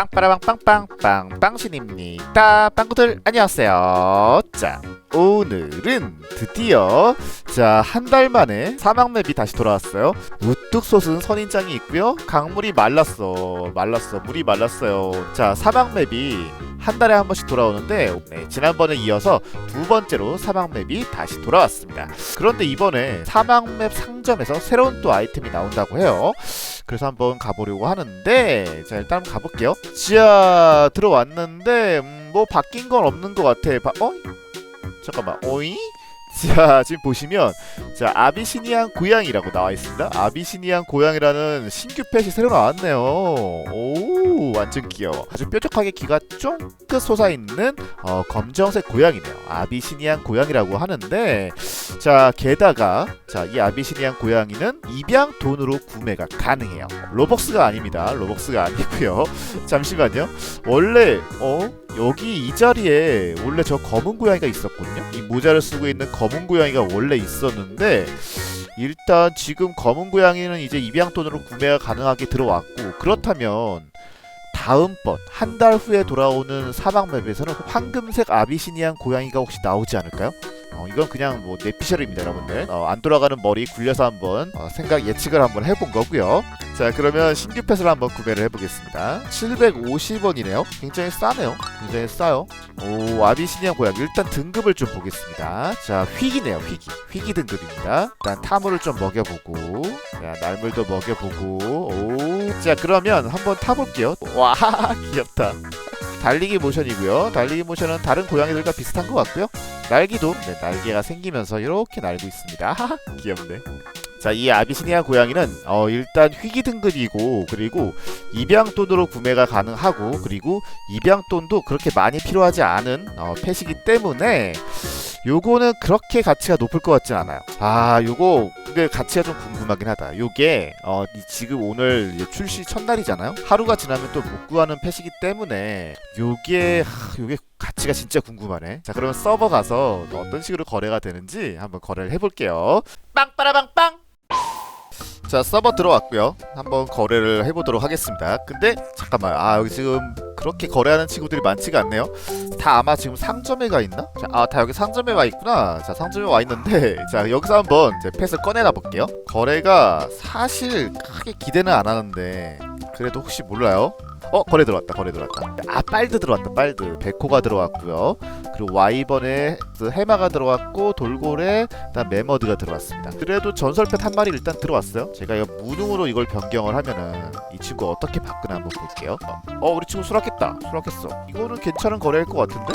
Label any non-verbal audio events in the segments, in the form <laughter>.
빵빠라빵 빵빵빵 빵신입니다. 빵구들 안녕하세요. 자 오늘은 드디어 자 한 달 만에 사막 맵이 다시 돌아왔어요. 우뚝 솟은 선인장이 있고요. 강물이 말랐어 말랐어 물이 말랐어요. 자 사막 맵이 한 달에 한 번씩 돌아오는데 네, 지난번에 이어서 두 번째로 사막 맵이 다시 돌아왔습니다. 그런데 이번에 사막 맵 상점에서 새로운 또 아이템이 나온다고 해요. 그래서 한번 가보려고 하는데 자 일단 가볼게요. 자 들어왔는데 음, 뭐 바뀐 건 없는 것 같아. 바, 어? 잠깐만. 어이? 자 지금 보시면 자 아비시니안 고양이라고 나와 있습니다. 아비시니안 고양이라는 신규 펫이 새로 나왔네요. 오 완전 귀여워. 아주 뾰족하게 귀가 쫑긋 솟아 있는 어, 검정색 고양이네요. 아비시니안 고양이라고 하는데 자 게다가 자 이 아비시니안 고양이는 입양 돈으로 구매가 가능해요. 로벅스가 아닙니다. 로벅스가 아니고요. <laughs> 잠시만요. 원래 어 여기 이 자리에 원래 저 검은 고양이가 있었거든요. 이 모자를 쓰고 있는 검은 고양이가 원래 있었는데 일단 지금 검은 고양이는 이제 입양돈으로 구매가 가능하게 들어왔고 그렇다면 다음번 한 달 후에 돌아오는 사막 맵에서는 황금색 아비시니안 고양이가 혹시 나오지 않을까요? 어, 이건 그냥 뭐 내피셜입니다, 여러분들. 어, 안 돌아가는 머리 굴려서 한번 어, 생각 예측을 한번 해본 거고요. 자, 그러면 신규 펫을 한번 구매를 해보겠습니다. 750원이네요. 굉장히 싸네요. 굉장히 싸요. 오, 아비시니안 고양이. 일단 등급을 좀 보겠습니다. 자, 휘기네요, 휘기. 휘기 등급입니다. 일단 타물을 좀 먹여보고, 자, 날물도 먹여보고, 오. 자, 그러면 한번 타볼게요. 와, <laughs> 귀엽다. 달리기 모션이고요. 달리기 모션은 다른 고양이들과 비슷한 것 같고요. 날기도 네, 날개가 생기면서 이렇게 날고 있습니다. <laughs> 귀엽네. 자, 이 아비시니아 고양이는 어, 일단 희귀 등급이고 그리고 입양돈으로 구매가 가능하고 그리고 입양돈도 그렇게 많이 필요하지 않은 어, 펫이기 때문에 요거는 그렇게 가치가 높을 것 같진 않아요. 아, 요거 근데 가치가 좀 궁금하긴 하다. 요게 어, 이 지금 오늘 출시 첫날이잖아요. 하루가 지나면 또 못 구하는 펫이기 때문에 요게 하, 요게 가치가 진짜 궁금하네. 자, 그러면 서버 가서 또 어떤 식으로 거래가 되는지 한번 거래를 해볼게요. 빵빠라빵빵. 자 서버 들어왔고요 한번 거래를 해보도록 하겠습니다 근데 잠깐만 아 여기 지금 그렇게 거래하는 친구들이 많지가 않네요 다 아마 지금 상점에 가 있나? 아 다 여기 상점에 와 있구나 자 상점에 와 있는데 <laughs> 자 여기서 한번 이제 펫을 꺼내놔 볼게요 거래가 사실 크게 기대는 안 하는데 그래도 혹시 몰라요? 어 거래 들어왔다 거래 들어왔다. 아 빨드 들어왔다 빨드. 베코가 들어왔고요. 그리고 와이번에 그 해마가 들어왔고 돌고래 그다음 메머드가 들어왔습니다. 그래도 전설펫 한 마리 일단 들어왔어요. 제가 이거 무능으로 이걸 변경을 하면은 이 친구 어떻게 바꾸나 한번 볼게요. 어, 어 우리 친구 수락했다. 수락했어. 이거는 괜찮은 거래일 것 같은데?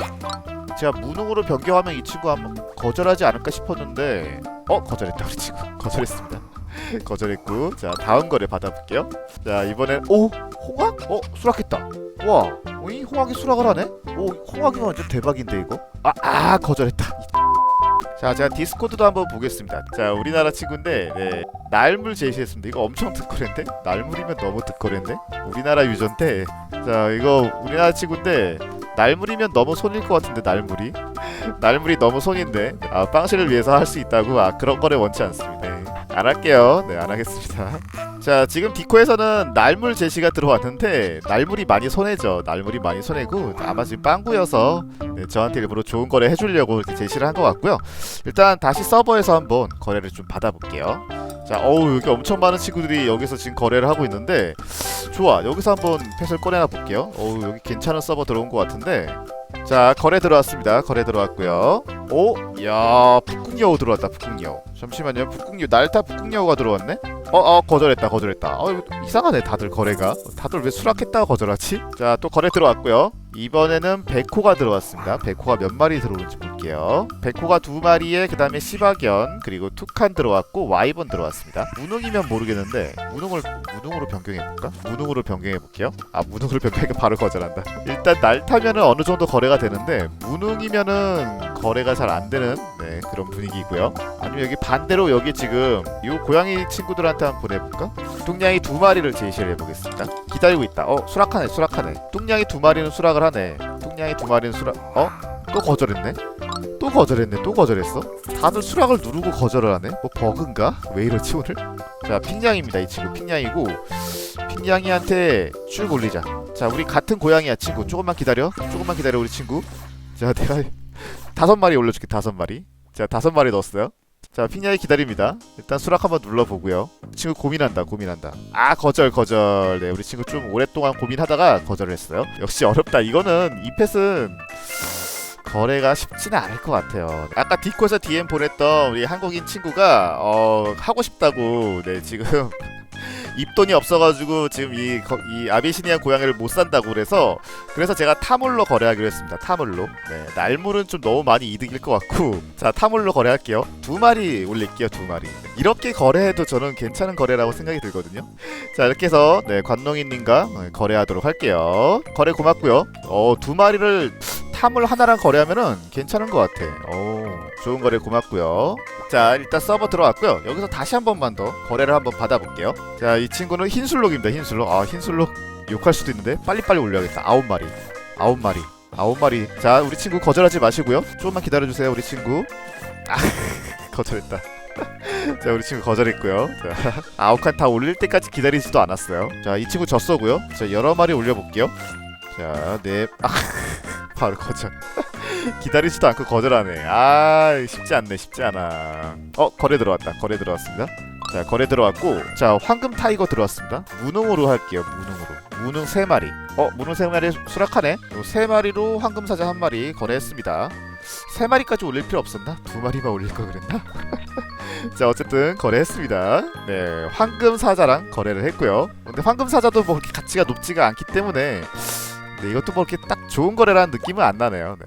제가 무능으로 변경하면 이 친구 한번 거절하지 않을까 싶었는데 어 거절했다 우리 친구. <laughs> 거절했습니다 <laughs> 거절했고 자 다음 거래 받아볼게요. 자 이번엔 오! 홍학? 어 수락했다. 와 어이 홍학이 수락을 하네? 오 홍학이면 완전 대박인데 이거? 아, 아 거절했다. <laughs> 자 제가 디스코드도 한번 보겠습니다. 자 우리나라 친구인데 네 날물 제시했습니다. 이거 엄청 특허랜데? 날물이면 너무 특허랜데? 우리나라 유저인데 자 이거 우리나라 친구인데 날물이면 너무 손일 것 같은데 날물이? <laughs> 날물이 너무 손인데? 아 빵실을 위해서 할 수 있다고? 아 그런 거래 원치 않습니다. 네. 안 할게요. 네 안 하겠습니다. 자 지금 디코에서는 날물 제시가 들어왔는데 날물이 많이 손해죠. 날물이 많이 손해고 아마 지금 빵구여서 네, 저한테 일부러 좋은 거래 해주려고 이렇게 제시를 한 것 같고요. 일단 다시 서버에서 한번 거래를 좀 받아볼게요. 자 어우 여기 엄청 많은 친구들이 여기서 지금 거래를 하고 있는데 좋아 여기서 한번 펫을 꺼내나 볼게요. 어우 여기 괜찮은 서버 들어온 것 같은데. 자 거래 들어왔습니다. 거래 들어왔고요. 오? 야 북 극여우 들어왔다 북극여우. 잠시만요. 북극여우 날타 북극여우가 들어왔네? 어, 어 거절했다 거절했다. 어 이상하네 다들 거래가. 다들 왜 수락했다가 거절하지? 자 또 거래 들어왔고요. 이번에는 베코가 들어왔습니다. 베코가 몇 마리 들어오는지 볼게요. 베코가 두 마리에 그 다음에 시바견 그리고 투칸 들어왔고 와이번 들어왔습니다. 무능이면 모르겠는데 무능을 무능으로 변경해볼까? 무능으로 변경해볼게요. 아 무능으로 변경하니까 <laughs> 바로 거절한다. 일단 날타면은 어느 정도 거래가 되는데 무능이면은 거래가 잘 안 되는 네 그런 분위기고요 아니면 여기 반대로 여기 지금 이 고양이 친구들한테 한번 보내볼까? 뚱냥이 두 마리를 제시를 해보겠습니다 기다리고 있다 어 수락하네 수락하네 뚱냥이 두 마리는 수락을 하네 뚱냥이 두 마리는 수락 어? 또 거절했네? 또 거절했네 또 거절했어? 다들 수락을 누르고 거절을 하네? 뭐 버그인가? 왜 이러지 오늘? 자 핑냥입니다 이 친구 핑냥이고 핑냥이한테 쭉 올리자 자 우리 같은 고양이야 친구 조금만 기다려 조금만 기다려 우리 친구 자 내가 다섯 마리 올려줄게 다섯 마리 자 다섯 마리 넣었어요. 자 피냐이 기다립니다. 일단 수락 한번 눌러보고요. 친구 고민한다 고민한다. 아 거절 거절. 네 우리 친구 좀 오랫동안 고민하다가 거절을 했어요. 역시 어렵다. 이거는 이 펫은 거래가 쉽지는 않을 것 같아요. 아까 디코에서 DM 보냈던 우리 한국인 친구가 어 하고 싶다고 네 지금 입돈이 없어가지고 지금 이, 거- 이 아비시니안 고양이를 못 산다고 그래서 그래서 제가 타물로 거래하기로 했습니다. 타물로. 네, 날물은 좀 너무 많이 이득일 것 같고 자 타물로 거래할게요. 두 마리 올릴게요. 두 마리. 이렇게 거래해도 저는 괜찮은 거래라고 생각이 들거든요. 자 이렇게 해서 네 관농인님과 네, 거래하도록 할게요. 거래 고맙고요. 어두 마리를 탐을 하나랑 거래하면은 괜찮은 것 같아. 오 좋은 거래 고맙고요. 자 일단 서버 들어왔고요. 여기서 다시 한 번만 더 거래를 한번 받아볼게요. 자 이 친구는 흰술록입니다. 흰술록. 아 흰술록 욕할 수도 있는데 빨리빨리 올려야겠다. 아홉 마리. 아홉 마리. 아홉 마리. 자 우리 친구 거절하지 마시고요. 조금만 기다려주세요. 우리 친구. 아 <laughs> 거절했다. <laughs> 자 우리 친구 거절했고요. 자 <laughs> 아홉 칸 다 올릴 때까지 기다리지도 않았어요. 자 이 친구 졌어고요. 자 여러 마리 올려볼게요. 자 네. 아, 바로 거절. <laughs> 기다리지도 않고 거절하네. 아 쉽지 않네 쉽지 않아. 어 거래 들어왔다. 거래 들어왔습니다. 자 거래 들어왔고 자 황금 타이거 들어왔습니다. 무능으로 할게요. 무능으로. 무능 세 마리. 어 무능 세 마리 수락하네. 요세 마리로 황금 사자 한 마리 거래했습니다. 세 마리까지 올릴 필요 없었나? 두 마리만 올릴 걸 그랬나? <laughs> 자 어쨌든 거래했습니다. 네 황금 사자랑 거래를 했고요. 근데 황금 사자도 뭐 가치가 높지가 않기 때문에 네, 이것도 뭐 이렇게 딱 좋은 거래라는 느낌은 안 나네요. 네.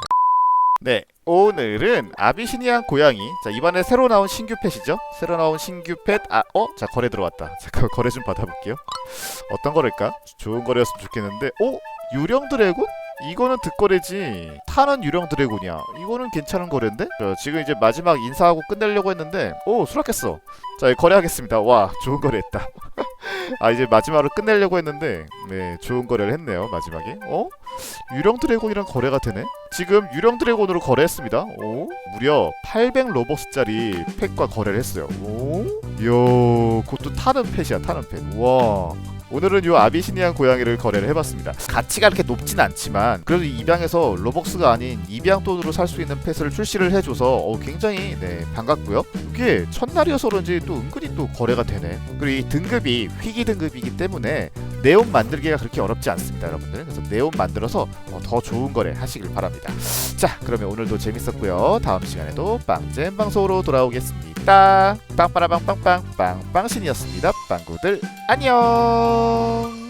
네, 오늘은 아비시니안 고양이. 자, 이번에 새로 나온 신규 펫이죠? 새로 나온 신규 펫. 아, 어? 자, 거래 들어왔다. <laughs> 잠깐 거래 좀 받아볼게요. 어떤 거래일까? 좋은 거래였으면 좋겠는데. 오? 유령 드래곤? 이거는 득거래지. 타는 유령 드래곤이야. 이거는 괜찮은 거래인데? 자, 지금 이제 마지막 인사하고 끝내려고 했는데, 오, 수락했어. 자, 거래하겠습니다. 와, 좋은 거래했다. 아, 이제 마지막으로 끝내려고 했는데, 네, 좋은 거래를 했네요, 마지막에. 어? 유령 드래곤이랑 거래가 되네? 지금 유령 드래곤으로 거래했습니다. 오, 무려 800 로벅스짜리 팩과 거래를 했어요. 오, 이야, 그것도 타는 펫이야, 타는 펫. 와. 오늘은 요 아비시니안 고양이를 거래를 해봤습니다. 가치가 그렇게 높진 않지만 그래도 입양에서 로벅스가 아닌 입양 돈으로 살 수 있는 펫을 출시를 해줘서 어, 굉장히 네, 반갑고요. 이게 첫날이어서 그런지 또 은근히 또 거래가 되네. 그리고 이 등급이 희귀 등급이기 때문에 네온 만들기가 그렇게 어렵지 않습니다, 여러분들. 그래서 네온 만들어서 어, 더 좋은 거래 하시길 바랍니다. 자, 그러면 오늘도 재밌었고요. 다음 시간에도 빵잼 방송으로 돌아오겠습니다. 빵빠라빵빵빵 빵빵신이었습니다. 빵구들 안녕.